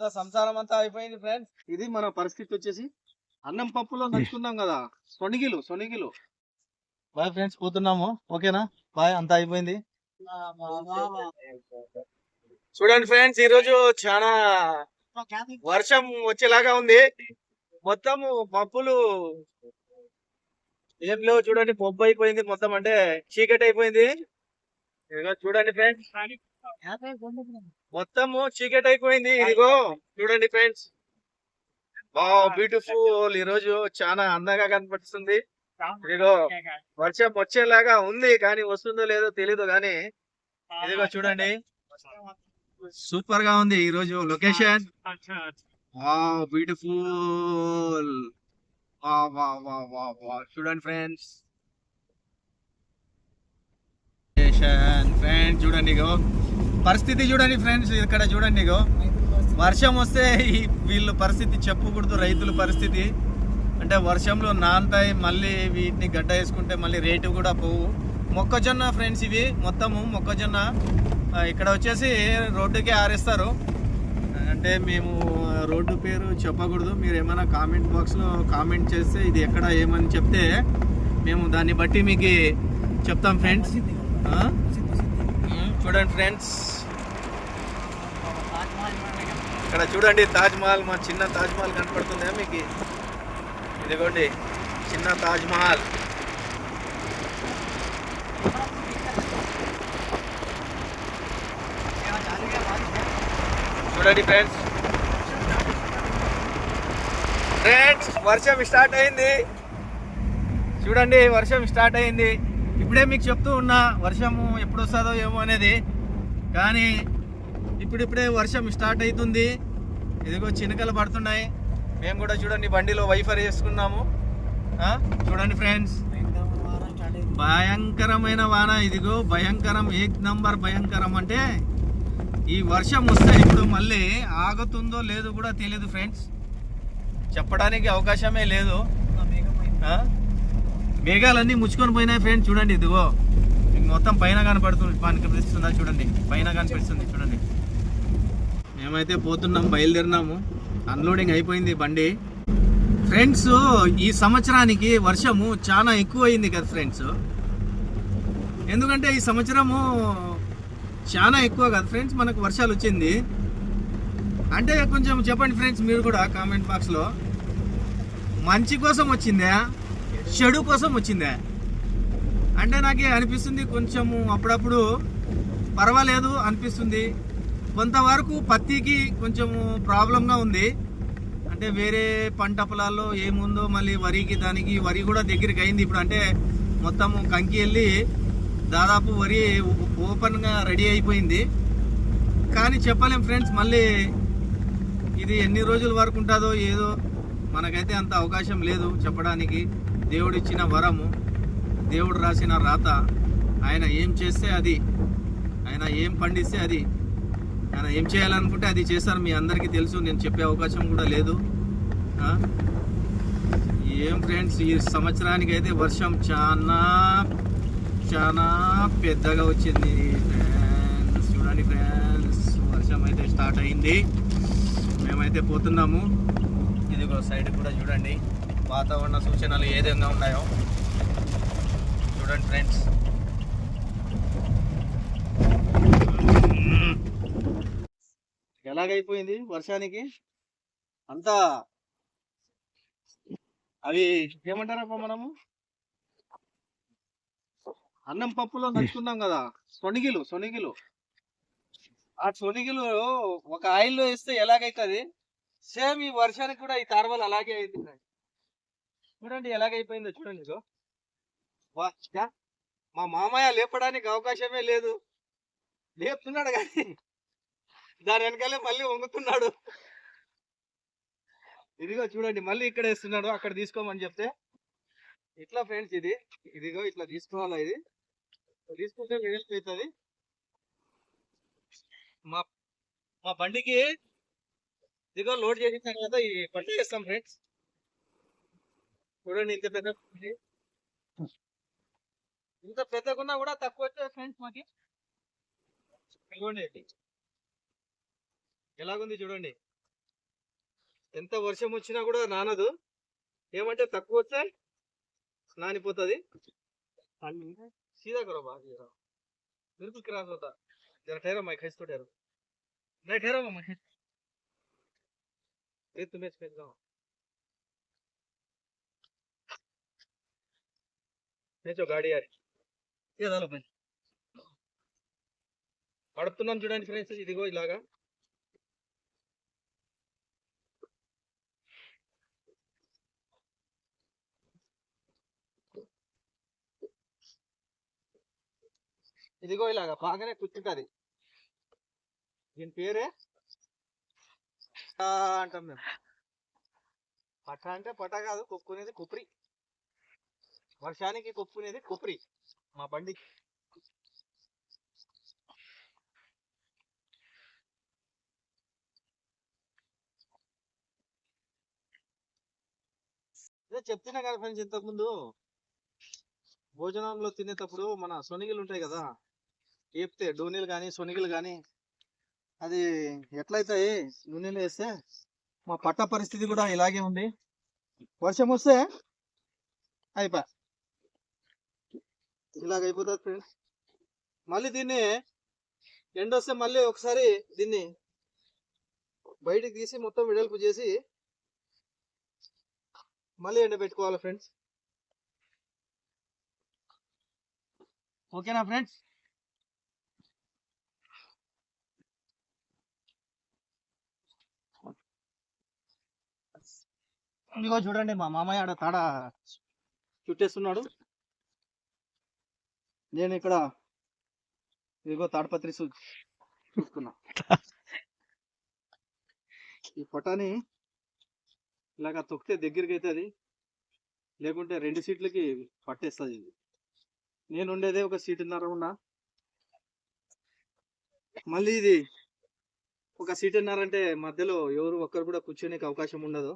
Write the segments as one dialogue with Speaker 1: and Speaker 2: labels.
Speaker 1: మొత్తం సంసారం అంతా అయిపోయింది ఫ్రెండ్స్ ఇది మన పరిస్థితి వచ్చేసి అన్నం పప్పులో నంచుకున్నాం కదా. సొనిగిలు సొనిగిలు. బాయ్ ఫ్రెండ్స్ పోతున్నాము ఓకేనా? బాయ్ అంతా అయిపోయింది. చూడండి ఫ్రెండ్స్ ఈ రోజు చాలా వర్షం వచ్చేలాగా ఉంది. మొత్తము పప్పులు ఏం లేవు చూడండి పప్పు అయిపోయింది. మొత్తం అంటే చీకటి అయిపోయింది. చూడండి ఫ్రెండ్స్ మొత్తము చీకటి అయిపోయింది ఇదిగో చూడండి ఫ్రెండ్స్. బ్యూటిఫుల్. ఈ రోజు చాలా అందంగా కనిపిస్తుంది ఇదిగో వర్షం వచ్చేలాగా ఉంది కానీ వస్తుందో లేదో తెలీదు కానీ ఇదిగో చూడండి. సూపర్గా ఉంది ఈ రోజు లొకేషన్ బ్యూటిఫుల్. చూడండి ఫ్రెండ్స్. ఫ్రెండ్స్ చూడండి ఇగో పరిస్థితి చూడండి ఫ్రెండ్స్ ఇక్కడ చూడండి ఇగో. వర్షం వస్తే ఈ వీళ్ళు పరిస్థితి చెప్పకూడదు రైతుల పరిస్థితి. అంటే వర్షంలో నానతాయి మళ్ళీ వీటిని గడ్డ వేసుకుంటే మళ్ళీ రేటు కూడా పోవు. మొక్కజొన్న ఫ్రెండ్స్ ఇవి మొత్తము మొక్కజొన్న. ఇక్కడ వచ్చేసి రోడ్డుకే ఆరేస్తారు. అంటే మేము రోడ్డు పేరు చెప్పకూడదు. మీరు ఏమైనా కామెంట్ బాక్స్లో కామెంట్ చేస్తే ఇది ఎక్కడ ఏమని చెప్తే మేము దాన్ని బట్టి మీకు చెప్తాం ఫ్రెండ్స్. చూడండి ఫ్రెండ్స్. ఇక్కడ చూడండి తాజ్మహల్ మా చిన్న తాజ్మహల్ కనపడుతుందా మీకు? ఇదిగోండి చిన్న తాజ్మహల్ చూడండి ఫ్రెండ్స్ ఫ్రెండ్స్ వర్షం స్టార్ట్ అయింది. చూడండి వర్షం స్టార్ట్ అయింది. ఇప్పుడే మీకు చెప్తూ ఉన్నా వర్షము ఎప్పుడు వస్తుందో ఏమో అనేది. కానీ ఇప్పుడిప్పుడే వర్షం స్టార్ట్ అవుతుంది ఇదిగో చినుకలు పడుతున్నాయి. మేము కూడా చూడండి బండిలో వైఫర్ చేసుకున్నాము చూడండి ఫ్రెండ్స్. భయంకరమైన వాన. ఇదిగో భయంకరం. ఏక్ నంబర్ భయంకరం అంటే ఈ వర్షం వస్తే ఇప్పుడు మళ్ళీ ఆగుతుందో లేదో కూడా తెలియదు ఫ్రెండ్స్. చెప్పడానికి అవకాశమే లేదు. మేఘాలన్నీ ముచ్చుకొని పోయినాయి ఫ్రెండ్స్. చూడండి ఇదిగో. మీకు మొత్తం పైన కనపడుతుంది. కనిపిస్తుందా చూడండి. పైన కనిపిస్తుంది. చూడండి. మేమైతే పోతున్నాం బయలుదేరినాము. అన్లోడింగ్ అయిపోయింది బండి. ఫ్రెండ్స్ ఈ సంవత్సరానికి వర్షము చాలా ఎక్కువ అయింది కదా ఫ్రెండ్స్ ఎందుకంటే ఈ సంవత్సరము చాలా ఎక్కువ కదా ఫ్రెండ్స్ మనకు వర్షాలు వచ్చింది. అంటే కొంచెం చెప్పండి ఫ్రెండ్స్ మీరు కూడా కామెంట్ బాక్స్లో మంచి కోసం వచ్చిందా? చెడు కోసం వచ్చిందా? అంటే నాకు అనిపిస్తుంది కొంచెము అప్పుడప్పుడు పర్వాలేదు అనిపిస్తుంది. కొంతవరకు పత్తికి కొంచెము ప్రాబ్లంగా ఉంది. అంటే వేరే పంట పొలాల్లో ఏముందో మళ్ళీ వరికి దానికి వరి కూడా దగ్గరికి అయింది. ఇప్పుడు అంటే మొత్తం కంకి వెళ్ళి దాదాపు వరి ఓపెన్గా రెడీ అయిపోయింది. కానీ చెప్పలేం ఫ్రెండ్స్ మళ్ళీ ఇది ఎన్ని రోజుల వరకు ఉంటుందో ఏదో మనకైతే అంత అవకాశం లేదు చెప్పడానికి. దేవుడిచ్చిన వరము దేవుడు రాసిన రాత ఆయన ఏం చేస్తే అది ఆయన ఏం పండిస్తే అది ఆయన ఏం చేయాలనుకుంటే అది చేస్తారు మీ అందరికీ తెలుసు నేను చెప్పే అవకాశం కూడా లేదు. ఏం ఫ్రెండ్స్ ఈ సంవత్సరానికి అయితే వర్షం చాలా చాలా పెద్దగా వచ్చింది ఫ్రెండ్స్. చూడండి ఫ్రెండ్స్ వర్షం అయితే స్టార్ట్ అయింది. మేమైతే పోతున్నాము. ఇదిగో సైడ్ కూడా చూడండి వాతావరణ సూచనలు ఏ విధంగా ఉన్నాయో. చూడండి ఫ్రెండ్స్. ఎలాగైపోయింది వర్షానికి? అంతా అవి ఏమంటారప్ప మనము? అన్నం పప్పులో నంచుకున్నాం కదా సొనిగిలు సొనిగిలు ఆ సొనిగిలు ఒక ఆయిల్లో వేస్తే ఎలాగైతుంది? సేమ్ ఈ వర్షానికి కూడా ఈ తార్వల్ అలాగే అయింది. చూడండి ఎలాగైపోయిందో చూడండి యా. మా మామయ్య లేపడానికి అవకాశమే లేదు. లేపుతున్నాడు కానీ దాని వెనకాలే మళ్ళీ వంగుతున్నాడు. ఇదిగో చూడండి మళ్ళీ ఇక్కడ వేస్తున్నాడు అక్కడ తీసుకోమని చెప్తే. ఇట్లా ఫ్రెండ్స్ ఇది. ఇదిగో ఇట్లా తీసుకోవాలా ఇది. తీసుకుంటే వెళ్ళిపోతుంది మా మా బండికి ఇదిగో లోడ్ చేసిన తర్వాత ఈ పంట చేస్తాం ఫ్రెండ్స్. చూడండి ఇంత పెద్ద ఇంత పెద్దకున్నా కూడా తక్కువ వచ్చే ఫ్రెండ్స్ మాకి. చూడండి ఎలాగుంది చూడండి ఎంత వర్షం వచ్చినా కూడా నానదు ఏమంటే తక్కువ వస్తే నానిపోతుంది सीधा करो बात जरा बिल्कुल क्रॉस होता जरा ठहरो मैं खींच तो ठहरो नहीं ठहरो मैं खींच ये तुम्हें खींच रहा हूँ खींचो गाड़ी यार ये डालो पहले పడుతున్నాను చూడండి ఫ్రెండ్స్ ఇదిగో ఇలాగా ఇదిగో ఇలాగా బాగానే కూర్చుంటది దీని పేరే? పటా అంటాం మేము. పట అంటే పట కాదు కొప్పుకునేది కొప్పరి వర్షానికి కొప్పుకునేది కొప్పరి మా బండి. అదే చెప్తున్నా కదా ఫ్రెండ్స్ ఇంతకుముందు. భోజనంలో తినేటప్పుడు మన సొనిగిలు ఉంటాయి కదా. వేపితే డోనీలు కానీ సునిగిలు కానీ అది ఎట్లయితాయి నూనెలు వేస్తే మా పట్ట పరిస్థితి కూడా ఇలాగే ఉంది. వర్షం వస్తే అయిపో. ఇలాగ అయిపోతుంది ఫ్రెండ్స్. మళ్ళీ దీన్ని ఎండ వస్తే మళ్ళీ ఒకసారి దీన్ని బయటికి తీసి మొత్తం విడల్పు చేసి మళ్ళీ ఎండ పెట్టుకోవాలి ఫ్రెండ్స్. ఓకేనా ఫ్రెండ్స్? ఇదిగో చూడండి మా మామయ్య ఆడ తాడ చుట్టేస్తున్నాడు. నేను ఇక్కడ ఇదిగో తాడపత్రి చూసుకున్నా చూస్తున్నా. ఈ పొటాని ఇలాగ తొక్కితే దగ్గరికి అవుతుంది లేకుంటే రెండు సీట్లకి పట్టేస్తుంది ఇది. నేను ఉండేదే ఒక సీటున్నర ఉన్నా. మళ్ళీ ఇది ఒక సీటున్నర అంటే మధ్యలో ఎవరు ఒక్కరు కూడా కూర్చోనికి అవకాశం ఉండదు.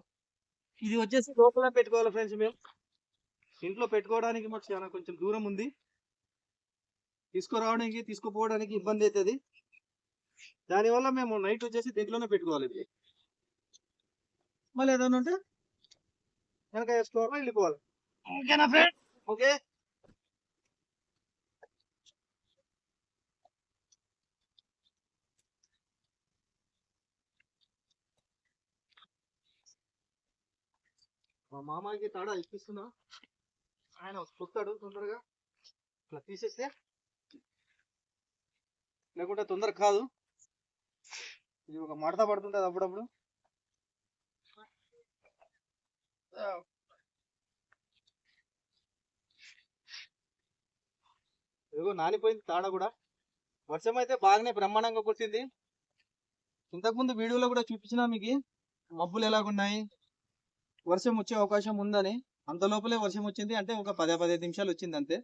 Speaker 1: ఇది వచ్చేసి లోపల పెట్టుకోవాలి ఫ్రెండ్స్ మేము ఇంట్లో పెట్టుకోవడానికి మాకు చాలా కొంచెం దూరం ఉంది. తీసుకురావడానికి తీసుకుపోవడానికి ఇబ్బంది అవుతుంది. దానివల్ల మేము నైట్ వచ్చేసి దీంట్లోనే పెట్టుకోవాలి. ఇది మళ్ళీ ఏదైనా ఉంటే వెనక వేసుకోవాలి వెళ్ళిపోవాలి? ఓకేనా ఫ్రెండ్ ఓకే. మా మామకి తాడా ఇప్పిస్తున్నా. ఆయన కొత్తాడు తొందరగా. ఇట్లా తీసేస్తే. లేకుంటే తొందర కాదు. ఇది ఒక మడత పడుతుంటుంది అప్పుడప్పుడు. ఇదిగో నానిపోయింది తాడ కూడా. వర్షం అయితే బాగానే బ్రహ్మాండంగా కురిసింది. ఇంతకుముందు వీడియోలో కూడా చూపించిన మీకు. మబ్బులు ఎలాగున్నాయి? వర్షం వచ్చే అవకాశం ఉందని అంత లోపలే వర్షం వచ్చింది అంటే ఒక పదే పదిహేను నిమిషాలు వచ్చింది అంతే.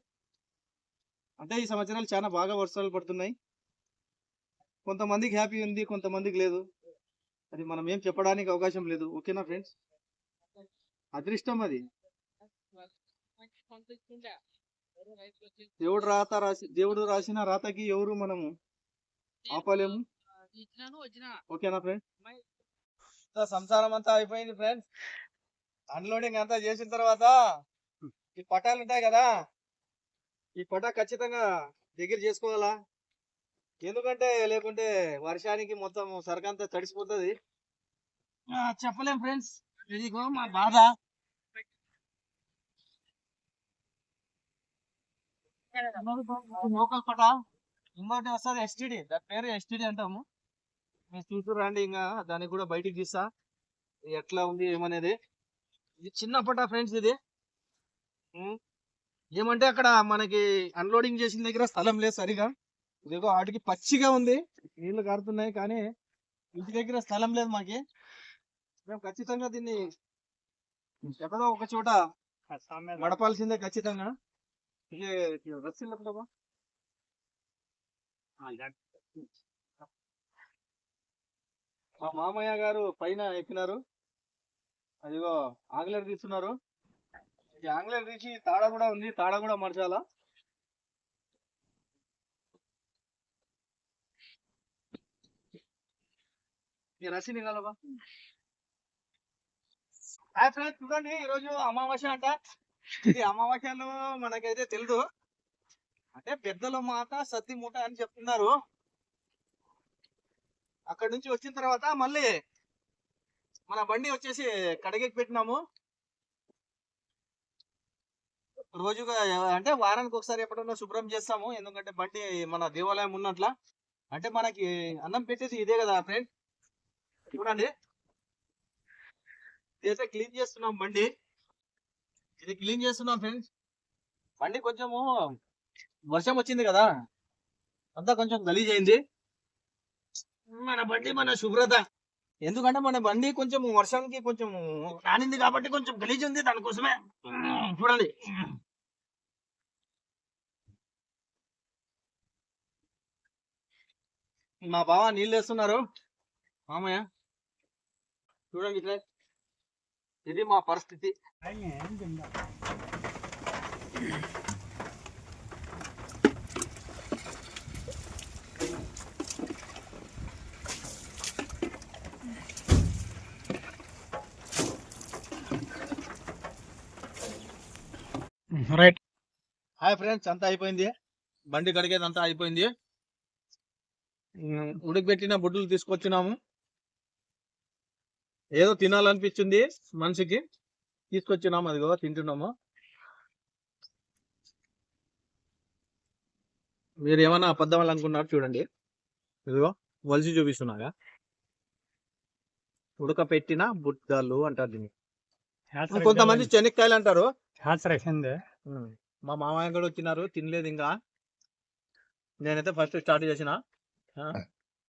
Speaker 1: అంటే ఈ సంవత్సరాలు చాలా బాగా వర్షాలు పడుతున్నాయి. కొంతమందికి హ్యాపీ ఉంది కొంతమందికి లేదు. అది మనం ఏం చెప్పడానికి అవకాశం లేదు. ఓకేనా ఫ్రెండ్స్? అదృష్టం అది. దేవుడు రాత రాసి దేవుడు రాసిన రాతకి ఎవరు మనము? ఆపలేము? ఓకేనా ఫ్రెండ్ సంసారం అంతా అయిపోయింది ఫ్రెండ్స్. అన్లోడింగ్ అంతా చేసిన తర్వాత ఈ పటాలు ఉంటాయి కదా ఈ పటా ఖచ్చితంగా దగ్గర చేసుకోవాలా? ఎందుకంటే లేకుంటే వర్షానికి మొత్తం సరకంతా తడిసిపోతుంది. చెప్పలేం ఫ్రెండ్స్ ఇదిగో మా బాధ. లోకల్ పట. ఇంకోటి వస్తుంది ఎస్టిడి దాని పేరు ఎస్టిడి అంటాము. మీరు చూసి రండి ఇంకా దాన్ని కూడా బయటికి తీస్తా. ఎట్లా ఉంది ఏమనేది. ఇది చిన్న పట ఫ్రెండ్స్ ఇది. ఏమంటే అక్కడ మనకి అన్లోడింగ్ చేసిన దగ్గర స్థలం లేదు సరిగా. ఇదిగో వాటికి పచ్చిగా ఉంది. నీళ్ళు కారుతున్నాయి కానీ ఇంటి దగ్గర స్థలం లేదు మాకి. మేము ఖచ్చితంగా దీన్ని ఎక్కడో ఒక చోట గడపాల్సిందే ఖచ్చితంగా? మా మామయ్య గారు పైన ఎక్కినారు. అదిగో ఆంగ్లేర్ తీస్తున్నారు. ఈ ఆంగ్లేర్ తీసి తాడ కూడా ఉంది. తాడ కూడా మార్చాలా? ఈ రసీని కలవా హాయ్ ఫ్రెండ్స్ చూడండి ఈరోజు అమావాస్య అంట. ఇది అమావాస్యలో మనకైతే తెలుదు. అంటే పెద్దల మాట సత్తి మూట అని చెప్తున్నారు. అక్కడ నుంచి వచ్చిన తర్వాత మళ్ళీ మన బండి వచ్చేసి కడిగేకి పెట్టినాము. రోజుగా అంటే వారానికి ఒకసారి ఎప్పుడన్నా శుభ్రం చేస్తాము. ఎందుకంటే బండి మన దేవాలయం ఉన్నట్ల. అంటే మనకి అన్నం పెట్టేది ఇదే కదా ఫ్రెండ్? చూడండి. ఇదైతే క్లీన్ చేస్తున్నాం బండి. ఇది క్లీన్ చేస్తున్నాం ఫ్రెండ్స్. బండి కొంచెము వర్షం వచ్చింది కదా. అంతా కొంచెం గలీజ్ అయింది మన బండి మన శుభ్రత. ఎందుకంటే మన బండి కొంచెం వర్షానికి కొంచెం రానింది కాబట్టి కొంచెం గలీజ్ ఉంది దానికోసమే. చూడండి. మా బావ నీళ్ళు వేస్తున్నారు. మామయ్య చూడండి ఇట్లా. ఇది మా పరిస్థితి.
Speaker 2: రైట్
Speaker 1: హాయ్ ఫ్రెండ్స్ అంతా అయిపోయింది. బండి కడిగేది అంతా అయిపోయింది. ఉమ్, ఉడకబెట్టిన బుడ్డలు తీసుకొచ్చినాము. ఏదో తినాలనిపించింది మనిషికి. తీసుకొచ్చినాము అదిగో తింటున్నాము. మీరు ఏమన్నా అబద్ధం అనుకున్నారు చూడండి. ఇదిగో వలిసి చూపిస్తున్నాగా. ఉడకపెట్టిన బుడ్డలు అంటారు దీన్ని. కొంతమంది చెనక్కాయలు అంటారు. మా మామయ్య కూడా వచ్చినారు తినలేదు ఇంకా. నేనైతే ఫస్ట్ స్టార్ట్ చేసిన.